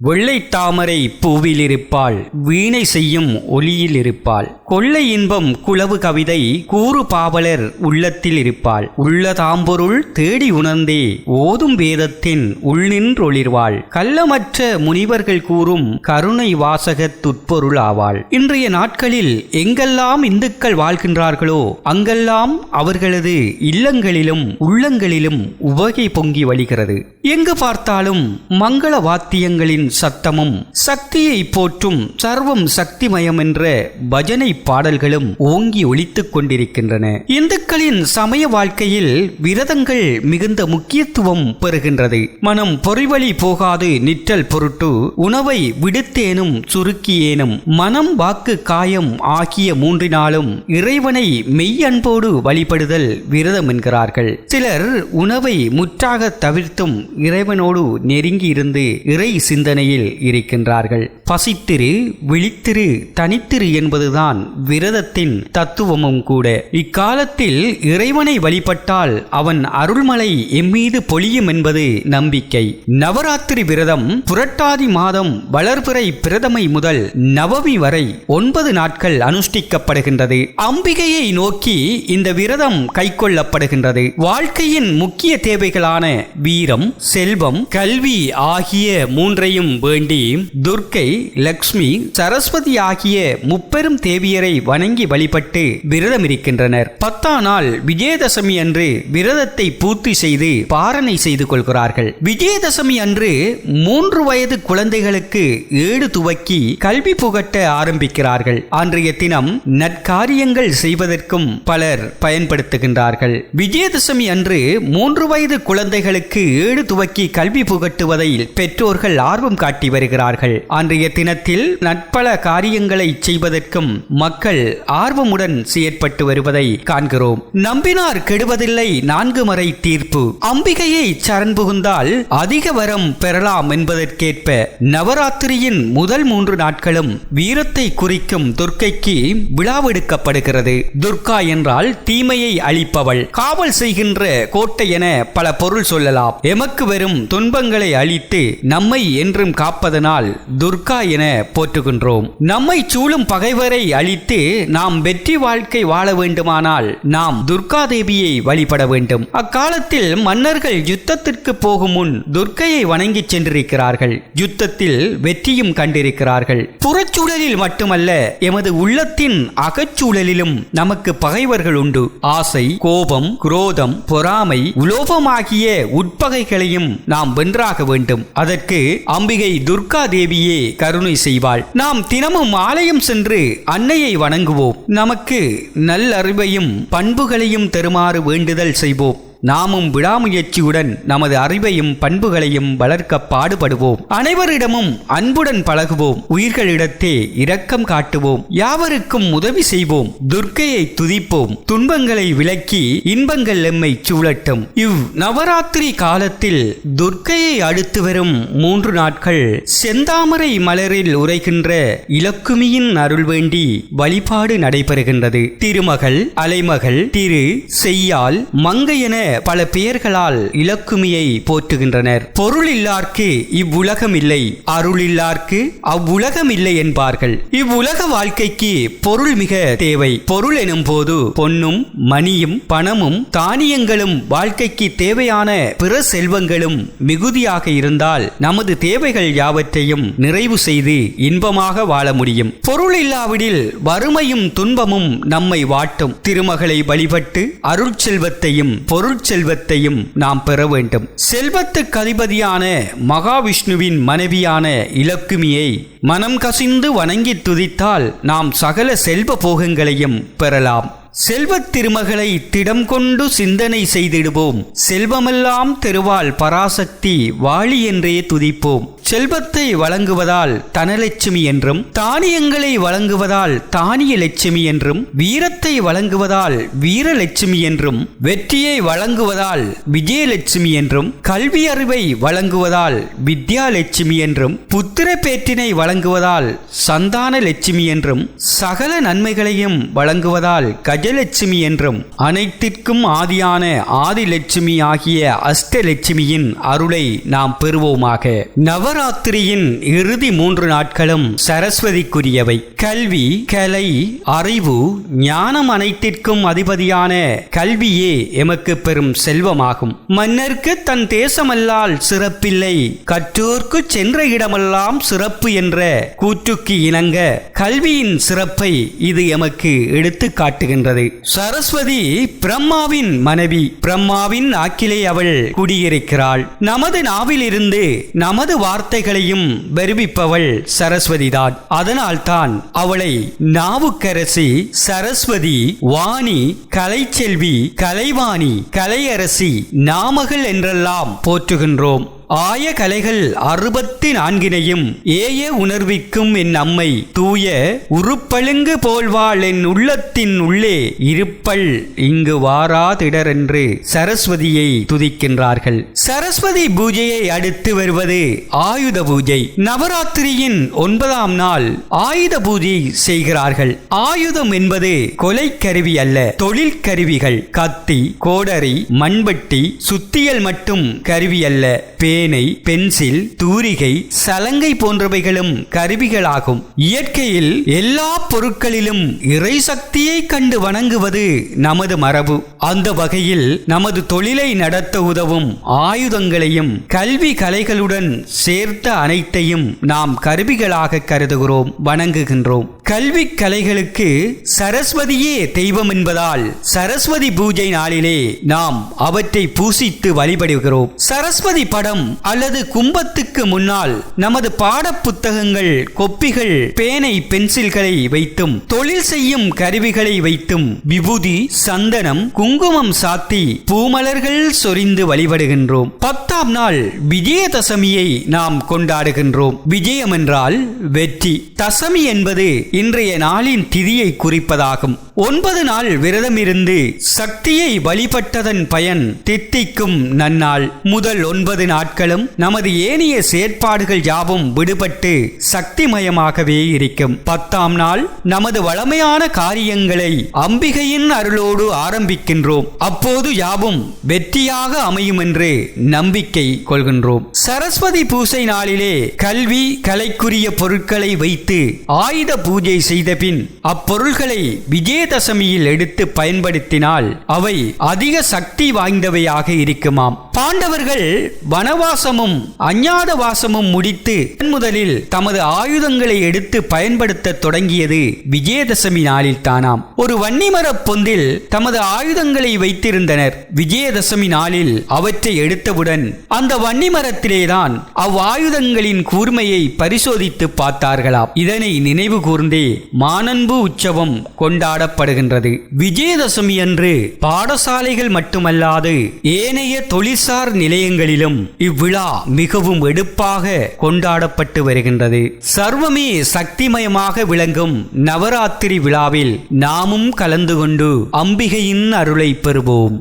வெள்ளை தாமரை பூவில் இருப்பாள் வீணை செய்யும் ஒளியில் இருப்பாள் கொள்ளை இன்பம் குளவு கவிதை கூறு பாவலர் உள்ளத்தில் இருப்பாள். உள்ளதாம்பொருள் தேடி உணர்ந்தே ஓதும் வேதத்தின் உள்நின்றொளிர்வாள் கள்ளமற்ற முனிவர்கள் கூறும் கருணை வாசகத் துட்பொருள் ஆவாள் இன்றைய நாட்களில் எங்கெல்லாம் இந்துக்கள் வாழ்கின்றார்களோ அங்கெல்லாம் அவர்களது இல்லங்களிலும் உள்ளங்களிலும் உவகை பொங்கி வழிகிறது. எங்கு பார்த்தாலும் மங்கள வாத்தியங்களின் சத்தமும் சக்தியை போற்றும் சர்வம் சக்திமயம் என்ற பஜனை பாடல்களும் ஓங்கி ஒழித்துக் கொண்டிருக்கின்றன. இந்துக்களின் சமய வாழ்க்கையில் விரதங்கள் மிகுந்த முக்கியத்துவம் பெறுகின்றது. மனம் பொறிவழி போகாது நிற்றல் பொருட்டு உணவை விடுத்தேனும் சுருக்கியேனும் மனம் வாக்கு காயம் ஆகிய மூன்றினாலும் இறைவனை மெய்யன்போடு வழிபடுதல் விரதம் என்கிறார்கள். சிலர் உணவை முற்றாக தவிர்த்தும் இறைவனோடு நெருங்கி இருந்து இறை சிந்தனையில் இருக்கின்றார்கள். பசித்திரு விழித்திரு தனித்திரு என்பதுதான் விரதத்தின் தத்துவமும் கூட. இக்காலத்தில் இறைவனை வழிபட்டால் அவன் அருள்மலை எம்மீது பொழியும் என்பது நம்பிக்கை. நவராத்திரி விரதம் புரட்டாதி மாதம் வளர்பிறை பிரதமை முதல் நவமி வரை ஒன்பது நாட்கள் அனுஷ்டிக்கப்படுகின்றது. அம்பிகையை நோக்கி இந்த விரதம் கைக்கொள்ளப்படுகின்றது. வாழ்க்கையின் முக்கிய தேவைகளான வீரம் செல்வம் கல்வி ஆகிய மூன்றையும் வேண்டி துர்க்கை லக்ஷ்மி சரஸ்வதி ஆகிய முப்பெரும் தேவியரை வணங்கி வழிபட்டு விரதம் இருக்கின்றனர் பத்தாம் நாள் விஜயதசமி அன்று விரதத்தை பூர்த்தி செய்து பாரணை செய்து கொள்கிறார்கள். விஜயதசமி அன்று மூன்று வயது குழந்தைகளுக்கு ஏடு துவக்கி கல்வி புகட்ட ஆரம்பிக்கிறார்கள். அன்றைய தினம் நற்காரியங்கள் செய்வதற்கும் பலர் பயன்படுத்துகின்றார்கள். விஜயதசமி அன்று மூன்று வயது குழந்தைகளுக்கு ஏடு துவக்கி கல்வி புகட்டுவதில் பெற்றோர்கள் ஆர்வம் காட்டி வருகிறார்கள். அன்றைய தினத்தில் நட்பல காரியங்களை செய்வதற்கும் மக்கள் ஆர்வமுடன் செயற்பட்டு வருவதை காண்கிறோம். நம்பினார் கெடுவதில்லை நான்கு மறை தீர்ப்பு. அம்பிகையை சரண் புகுந்தால் அதிக வரம் பெறலாம் என்பதற்கேற்ப நவராத்திரியின் முதல் மூன்று நாட்களும் வீரத்தை குறிக்கும் துர்க்கைக்கு விழாவெடுக்கப்படுகிறது. துர்கா என்றால் தீமையை அழிப்பவள். காவல் செய்கின்ற கோட்டை என பல பொருள் சொல்லலாம். எமக்கு வரும் துன்பங்களை அழித்து நம்மை என்று என்றும் காப்பதனால் துர்கா என போற்றுகின்றோம். நம்மை சூழும் பகைவரை அழித்து நாம் வெற்றி வாழ்க்கை வாழ வேண்டுமானால் நாம் துர்கா தேவியை வழிபட வேண்டும். அக்காலத்தில் மன்னர்கள் யுத்தத்திற்கு போகும் முன் துர்க்கையை வணங்கி சென்றிருக்கிறார்கள். யுத்தத்தில் வெற்றியும் கண்டிருக்கிறார்கள். புறச்சூழலில் மட்டுமல்ல எமது உள்ளத்தின் அகச்சூழலிலும் நமக்கு பகைவர்கள் உண்டு. ஆசை கோபம் குரோதம் பொறாமை உலோபமாகிய உட்பகைகளையும் நாம் வென்றாக வேண்டும். அதற்கு அம்பிகை துர்கா தேவியே கருணை செய்வாள். நாம் தினமும் ஆலயம் சென்று அன்னையை வணங்குவோம். நமக்கு நல்லறிவையும் பண்புகளையும் தருமாறு வேண்டுதல் செய்வோம். நாமும் விடாமுயற்சியுடன் நமது அறிவையும் பண்புகளையும் வளர்க்க பாடுபடுவோம். அனைவரிடமும் அன்புடன் பழகுவோம். உயிர்களிடத்தே இரக்கம் காட்டுவோம். யாவருக்கும் உதவி செய்வோம். துர்க்கையை துதிப்போம். துன்பங்களை விலக்கி இன்பங்கள் எம்மை சூழட்டும். இவ் நவராத்திரி காலத்தில் துர்க்கையை அடுத்து வரும் மூன்று நாட்கள் செந்தாமரை மலரில் உரைகின்ற இலக்குமியின் அருள் வேண்டி வழிபாடு நடைபெறுகின்றது. திருமகள் அலைமகள் திரு செய்யால் மங்கை என பல பெயர்களால் இலக்குமியை போற்றுகின்றனர். பொருளில்லார்க்கு இவ்வுலகம் இல்லை அருளில்லார்க்கு அவ்வுலகம் இல்லை என்பார்கள். இவ்வுலக வாழ்க்கைக்கு பொருள் மிக தேவை. பொருள் எனும் போது பொன்னும் மணியும் பணமும் தானியங்களும் வாழ்க்கைக்கு தேவையான பிற செல்வங்களும் மிகுதியாக இருந்தால் நமது தேவைகள் யாவற்றையும் நிறைவு செய்து இன்பமாக வாழ முடியும். பொருள் இல்லாவிடில் வறுமையும் துன்பமும் நம்மை வாட்டும். திருமகளை வழிபட்டு அருட்செல்வத்தையும் பொருள் செல்வத்தையும் நாம் பெற வேண்டும். செல்வத்துக்கு அதிபதியான மகாவிஷ்ணுவின் மனைவியான இலக்குமியை மனம் கசிந்து வணங்கி துதித்தால் நாம் சகல செல்வ போகங்களையும் பெறலாம். செல்வத் திருமகளை திடம் கொண்டு சிந்தனை செய்திடுவோம். செல்வமெல்லாம் தெருவால் பராசக்தி வாழி என்றே துதிப்போம். செல்வத்தை வழங்குவதால் தனலட்சுமி என்றும் தானியங்களை வழங்குவதால் தானிய லட்சுமி என்றும் வீரத்தை வழங்குவதால் வீரலட்சுமி என்றும் வெற்றியை வழங்குவதால் விஜயலட்சுமி என்றும் கல்வி அறிவை வழங்குவதால் வித்யாலட்சுமி என்றும் புத்திர பேற்றினை வழங்குவதால் சந்தான லட்சுமி என்றும் சகல நன்மைகளையும் வழங்குவதால் கஜலட்சுமி என்றும் அனைத்திற்கும் ஆதியான ஆதிலட்சுமி ஆகிய அஷ்டலட்சுமியின் அருளை நாம் பெறுவோமாக. நவர நவராத்திரியின் இறுதி மூன்று நாட்களும் சரஸ்வதிக்குரியவை. கல்வி கலை அறிவு ஞானம் அனைத்திற்கும் அதிபதியான கல்வியே எமக்கு பெரும் செல்வமாகும். மன்னர்க்கு தன் தேசமல்லால் சிறப்பில்லை. கற்றோர்க்கு சென்ற இடமெல்லாம் சிறப்பு என்ற கூற்றுக்கு இணங்க கல்வியின் சிறப்பை இது எமக்கு எடுத்து காட்டுகின்றது. சரஸ்வதி பிரம்மாவின் மனைவி பிரம்மாவின் ஆக்கிலே அவள் குடியிருக்கிறாள். நமது நாவிலிருந்து நமது வார்த்தை வார்த்தைகளையும் வருவிப்பவள் சரஸ்வதிதான். அதனால்தான் அவளை நாவுக்கரசி சரஸ்வதி வாணி கலைச்செல்வி கலைவாணி கலையரசி நாமகள் என்றெல்லாம் போற்றுகின்றோம். ஆய கலைகள் அறுபத்தி நான்கினையும் ஏய உணர்விக்கும் என் அம்மை. தூய உருப்பழுங்கு போல்வாள் என் உள்ளத்தின் உள்ளே இருப்பல் இங்கு வாராதிடரென்று சரஸ்வதியை துதிக்கின்றார்கள். சரஸ்வதி பூஜையை அடுத்து வருவது ஆயுத பூஜை. நவராத்திரியின் ஒன்பதாம் நாள் ஆயுத பூஜை செய்கிறார்கள். ஆயுதம் என்பது கொலை கருவி அல்ல தொழில் கருவிகள் கத்தி கோடரி மண்பட்டி சுத்தியல் மட்டும் கருவி அல்ல பேனை பென்சில் தூரிகை சலங்கை போன்றவைகளும் கருவிகளாகும். இயற்கையில் எல்லா பொருட்களிலும் இறை சக்தியை கண்டு வணங்குவது நமது மரபு. அந்த வகையில் நமது தொழிலை நடத்த உதவும் ஆயுதங்களையும் கல்வி கலைகளுடன் சேர்த்த அனைத்தையும் நாம் கருவிகளாக கருதுகிறோம் வணங்குகின்றோம். கல்வி கலைகளுக்கு சரஸ்வதியே தெய்வம் என்பதால் சரஸ்வதி பூஜை நாளிலே நாம் அவற்றை பூசித்து வழிபடுகிறோம். சரஸ்வதி படம் அல்லது கும்பத்துக்கு முன்னால் நமது பாட புத்தகங்கள் கொப்பிகள் பேனை பென்சில்களை வைத்தும் தொழில் செய்யும் கருவிகளை வைத்தும் விபூதி சந்தனம் குங்குமம் சாத்தி பூமலர்கள் சொரிந்து வழிபடுகின்றோம். பத்து பத்தாம் நாள் விஜயதசமியை நாம் கொண்டாடுகின்றோம். விஜயம் என்றால் வெற்றி. தசமி என்பது இன்றைய நாளின் திதியை குறிப்பதாகும். ஒன்பது நாள் விரதமிருந்து சக்தியை வழிபட்டதன் பயன் தித்திக்கும் நன்னாள். முதல் ஒன்பது நாட்களும் நமது ஏனைய செயற்பாடுகள் யாவும் விடுபட்டு சக்திமயமாகவே இருக்கும். பத்தாம் நாள் நமது வளமையான காரியங்களை அம்பிகையின் அருளோடு ஆரம்பிக்கின்றோம். அப்போது யாவும் வெற்றியாக அமையும் என்று நம்பிக்கை கொள்கின்றோம். சரஸ்வதி பூசை நாளிலே கல்வி கலைக்குரிய பொருட்களை வைத்து ஆயுத பூஜை செய்த பின் அப்பொருள்களை விஜயதசமியில் எடுத்து பயன்படுத்தினால் அவை அதிக சக்தி வாய்ந்தவையாக இருக்குமாம். பாண்டவர்கள் வனவாசமும் அஞ்ஞாத வாசமும் முடித்து முதலில் தமது ஆயுதங்களை எடுத்து பயன்படுத்த தொடங்கியது விஜயதசமி நாளில் தானாம். ஒரு வன்னிமரப் பொந்தில் தமது ஆயுதங்களை வைத்திருந்தனர். விஜயதசமி நாளில் அவற்றை எடுத்தவுடன் அந்த வன்னிமரத்திலேதான் அவ்வாயுதங்களின் கூர்மையை பரிசோதித்து பார்த்தார்களாம். இதனை நினைவு கூர்ந்தே மானன்பு உற்சவம் கொண்டாடப்படுகின்றது. விஜயதசமி அன்று பாடசாலைகள் மட்டுமல்லாது ஏனைய தொழிற்சார் நிலையங்களிலும் இவ்விழா மிகவும் எடுப்பாக கொண்டாடப்பட்டு வருகின்றது. சர்வமே சக்திமயமாக விளங்கும் நவராத்திரி விழாவில் நாமும் கலந்து கொண்டு அம்பிகையின் அருளை பெறுவோம்.